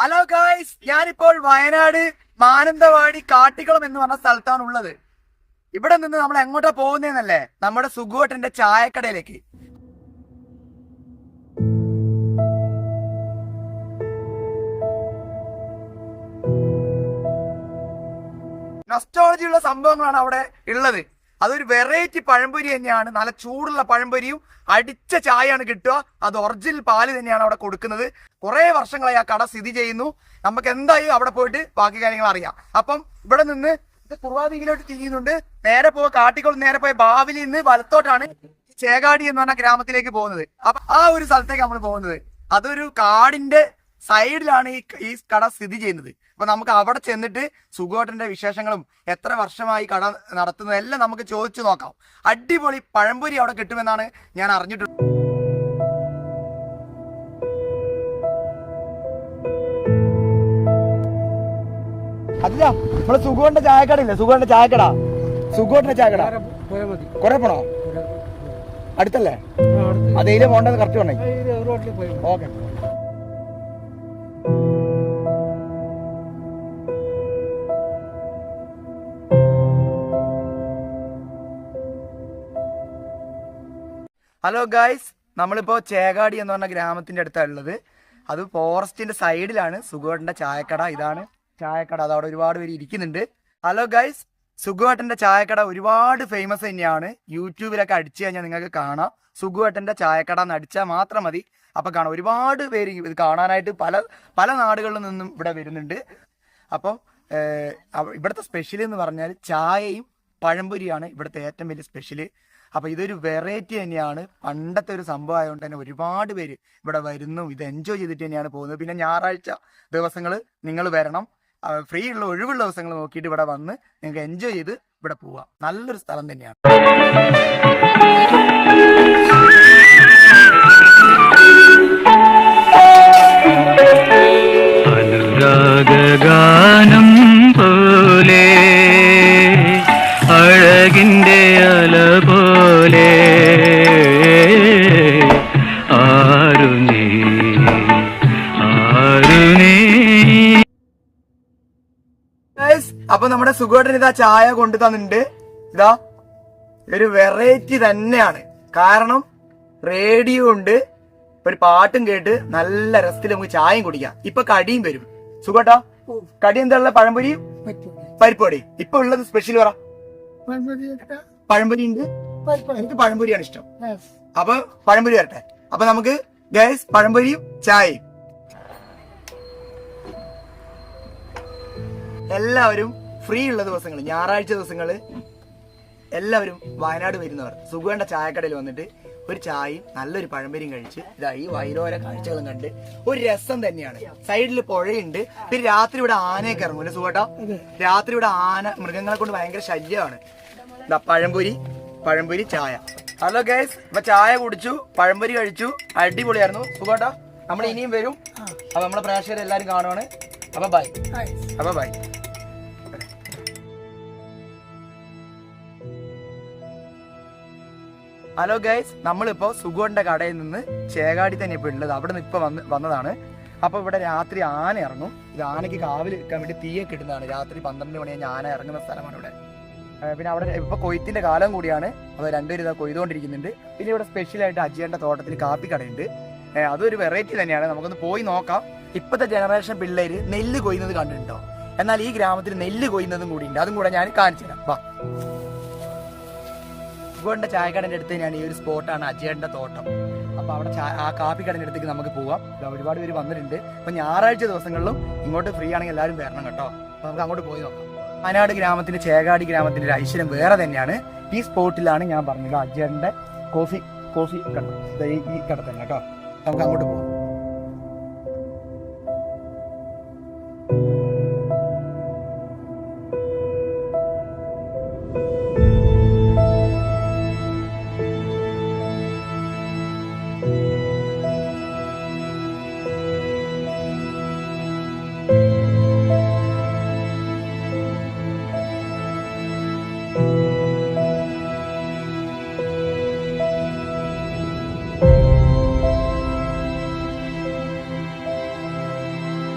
Hello guys ഞാനിപ്പോൾ വയനാട് മാനന്തവാടി കാട്ടിക്കുളം എന്ന് പറഞ്ഞ സ്ഥലത്താണ് ഉള്ളത്. ഇവിടെ നിന്ന് നമ്മൾ എങ്ങോട്ടാ പോകുന്നതെന്നല്ലേ നമ്മുടെ സുഖുവട്ടന്റെ ചായക്കടയിലേക്ക്. നൊസ്റ്റോളജി സംഭവങ്ങളാണ് അവിടെ ഉള്ളത്. അതൊരു വെറൈറ്റി പഴംപൊരി തന്നെയാണ്. നല്ല ചൂടുള്ള പഴംപൊരിയും അടിച്ച ചായയാണ് കിട്ടുക. അത് ഒറിജിനൽ പാൽ തന്നെയാണ് അവിടെ കൊടുക്കുന്നത്. കുറെ വർഷങ്ങളായി ആ കട സ്ഥിതി ചെയ്യുന്നു. നമുക്ക് എന്തായാലും അവിടെ പോയിട്ട് ബാക്കി കാര്യങ്ങൾ അറിയാം. അപ്പം ഇവിടെ നിന്ന് ഇത് കുറുവാദിയിലോട്ട് തിരിയുന്നുണ്ട്. നേരെ പോയി കാട്ടിക്കോൾ നേരെ പോയി ബാവിലിൽ നിന്ന് വലത്തോട്ടാണ് ചേകാടി എന്ന് പറഞ്ഞ ഗ്രാമത്തിലേക്ക് പോകുന്നത്. അപ്പൊ ആ ഒരു സ്ഥലത്തേക്ക് നമ്മൾ പോകുന്നത്. അതൊരു കാടിന്റെ സൈഡിലാണ് ഈ ഈ കട സ്ഥിതി ചെയ്യുന്നത്. അപ്പൊ നമുക്ക് അവിടെ ചെന്നിട്ട് സുഗോട്ടന്റെ വിശേഷങ്ങളും എത്ര വർഷമായി കട നടത്തുന്നതെല്ലാം നമുക്ക് ചോദിച്ചു നോക്കാം. അടിപൊളി പഴംപൊരി അവിടെ കിട്ടുമെന്നാണ് ഞാൻ അറിഞ്ഞിട്ടുള്ളത്. അല്ല നമ്മളെ സുഖോന്റെ ചായക്കട. ഇല്ലേ സുഖോന്റെ ചായക്കട സുഖോട്ടിന്റെ ചായക്കട കൊറേ പോണോ? അടുത്തല്ലേ? അതേലെ പോണ്ടത് കറക്റ്റ് വേണേ ഓക്കെ. ഹലോ ഗായ്സ് നമ്മളിപ്പോ ചേകാടി എന്ന് പറഞ്ഞ ഗ്രാമത്തിന്റെ അടുത്താണ് ഉള്ളത്. അത് ഫോറസ്റ്റിന്റെ സൈഡിലാണ് സുഖുവേട്ടന്റെ ചായക്കട ഇതാണ്. ചായക്കട അത് അവിടെ ഒരുപാട് പേര് ഇരിക്കുന്നുണ്ട്. ഹലോ ഗായ്സ് സുഖുവേട്ടന്റെ ചായക്കട ഒരുപാട് ഫേമസ് തന്നെയാണ്. യൂട്യൂബിലൊക്കെ അടിച്ചു കഴിഞ്ഞാൽ നിങ്ങൾക്ക് കാണാം. സുഖുവേട്ടന്റെ ചായക്കട എന്ന് അടിച്ചാൽ മാത്രം മതി. അപ്പൊ കാണാം. ഒരുപാട് പേര് ഇത് കാണാനായിട്ട് പല പല നാടുകളിൽ നിന്നും ഇവിടെ വരുന്നുണ്ട്. അപ്പോൾ ഇവിടുത്തെ സ്പെഷ്യൽ എന്ന് പറഞ്ഞാൽ ചായയും പഴംപൊരിയാണ് ഇവിടുത്തെ ഏറ്റവും വലിയ സ്പെഷ്യൽ അപ്പൊ ഇതൊരു വെറൈറ്റി തന്നെയാണ്. പണ്ടത്തെ ഒരു സംഭവം ആയതുകൊണ്ട് തന്നെ ഒരുപാട് പേര് ഇവിടെ വരുന്നു. ഇത് എൻജോയ് ചെയ്തിട്ട് തന്നെയാണ് പോകുന്നത്. പിന്നെ ഞായറാഴ്ച ദിവസങ്ങൾ നിങ്ങൾ വരണം. ഫ്രീ ഉള്ള ഒഴിവുള്ള ദിവസങ്ങൾ നോക്കിയിട്ട് ഇവിടെ വന്ന് നിങ്ങൾക്ക് എൻജോയ് ചെയ്ത് ഇവിടെ പോവാം. നല്ലൊരു സ്ഥലം തന്നെയാണ്. അഴകിന്റെ അല പോലെ ആരു നീ? ആരു നീ? അപ്പൊ നമ്മുടെ സുഖേട്ടൻ ഇതാ ചായ കൊണ്ടു തന്നിട്ടുണ്ട്. ഇതാ ഒരു വെറൈറ്റി തന്നെയാണ്. കാരണം റേഡിയോ ഉണ്ട് ഒരു പാട്ടും കേട്ട് നല്ല രസത്തിൽ നമുക്ക് ചായയും കുടിക്കാം. ഇപ്പൊ കടിയും വരും. സുഖോട്ടാ കടി എന്താ ഉള്ള പഴംപൊരിയും പരിപ്പുവടി ഇപ്പൊ ഉള്ളത് സ്പെഷ്യൽ പറ. പഴംപൊരി ഉണ്ട്. എനിക്ക് പഴംപൊരിയാണ് ഇഷ്ടം. അപ്പൊ പഴംപൊരി വരട്ടെ. അപ്പൊ നമുക്ക് ഗൈസ് പഴംപൊരിയും ചായയും. എല്ലാവരും ഫ്രീ ഉള്ള ദിവസങ്ങൾ ഞായറാഴ്ച ദിവസങ്ങൾ എല്ലാവരും വയനാട് വരുന്നവർ സുഖേണ്ട ചായക്കടയിൽ വന്നിട്ട് ഒരു ചായയും നല്ലൊരു പഴംപരിയും കഴിച്ച് ഇതാ ഈ വൈരോര കാഴ്ചകളും കണ്ട് ഒരു രസം തന്നെയാണ്. സൈഡിൽ പുഴയുണ്ട്. പിന്നെ രാത്രി ഇവിടെ ആനയൊക്കെ ഇറങ്ങൂല്ലേ സുഖട്ടോ? രാത്രി ഇവിടെ ആന മൃഗങ്ങളെ കൊണ്ട് ഭയങ്കര ശല്യമാണ്. ഇതാ പഴംപൊരി പഴംപൊരി ചായ. ഹലോ ഗൈസ് ഇപ്പൊ ചായ കുടിച്ചു പഴംപൊരി കഴിച്ചു അടിപൊളിയായിരുന്നു. സുഖട്ടോ? നമ്മൾ ഇനിയും വരും. അപ്പൊ നമ്മളെ പ്രേക്ഷകർ എല്ലാരും കാണുവാണ്. അപ്പൊ ബൈ അപ്പൊ ബൈ ഹലോ ഗൈസ് നമ്മളിപ്പോ സുഗുവന്റെ കടയിൽ നിന്ന് ചേകാടി തന്നെ ഇപ്പൊ ഉള്ളത്. അവിടെ നിന്ന് ഇപ്പൊ വന്ന് വന്നതാണ്. അപ്പൊ ഇവിടെ രാത്രി ആന ഇറങ്ങും. ഇത് ആനയ്ക്ക് കാവിൽ നിൽക്കാൻ വേണ്ടി തീയൊക്കെ ഇടുന്നതാണ്. രാത്രി പന്ത്രണ്ട് മണി ആന ഇറങ്ങുന്ന സ്ഥലമാണ് ഇവിടെ. പിന്നെ അവിടെ ഇപ്പൊ കൊയ്ത്തിന്റെ കാലം കൂടിയാണ്. അപ്പോൾ രണ്ടുപേരും ഇതാ കൊയ്തുകൊണ്ടിരിക്കുന്നുണ്ട് പിന്നെ ഇവിടെ സ്പെഷ്യലായിട്ട് അജിയന്റെ തോട്ടത്തിൽ കാപ്പി കടയുണ്ട് അതൊരു വെറൈറ്റി തന്നെയാണ്. നമുക്കൊന്ന് പോയി നോക്കാം. ഇപ്പോഴത്തെ ജനറേഷൻ പിള്ളേര് നെല്ല് കൊയ്യുന്നത് കണ്ടിട്ടുണ്ടോ? എന്നാൽ ഈ ഗ്രാമത്തിൽ നെല്ല് കൊയ്യുന്നതും കൂടിയുണ്ട്. അതും കൂടെ ഞാൻ കാണിച്ചു തരാം. വാ. സുഖമുണ്ട് ചായക്കടന്റെ അടുത്ത് ഞാൻ ഈ ഒരു സ്പോട്ടാണ് അജയന്റെ തോട്ടം. അപ്പൊ അവിടെ ആ കാപ്പി കടന്റെ അടുത്തേക്ക് നമുക്ക് പോവാം. ഒരുപാട് പേര് വന്നിട്ടുണ്ട്. അപ്പൊ ഞായറാഴ്ച ദിവസങ്ങളിലും ഇങ്ങോട്ട് ഫ്രീ ആണെങ്കിൽ എല്ലാവരും വരണം കേട്ടോ. അപ്പൊ നമുക്ക് അങ്ങോട്ട് പോയി നോക്കാം. വയനാട് ഗ്രാമത്തിന്റെ ചേകാടി ഗ്രാമത്തിന്റെ ഐശ്വര്യം വേറെ തന്നെയാണ്. ഈ സ്പോട്ടിലാണ് ഞാൻ പറഞ്ഞത് അജയന്റെ കോഫി കോഫി കട. ഈ കട തന്നെ കേട്ടോ. നമുക്ക് അങ്ങോട്ട് പോവാം.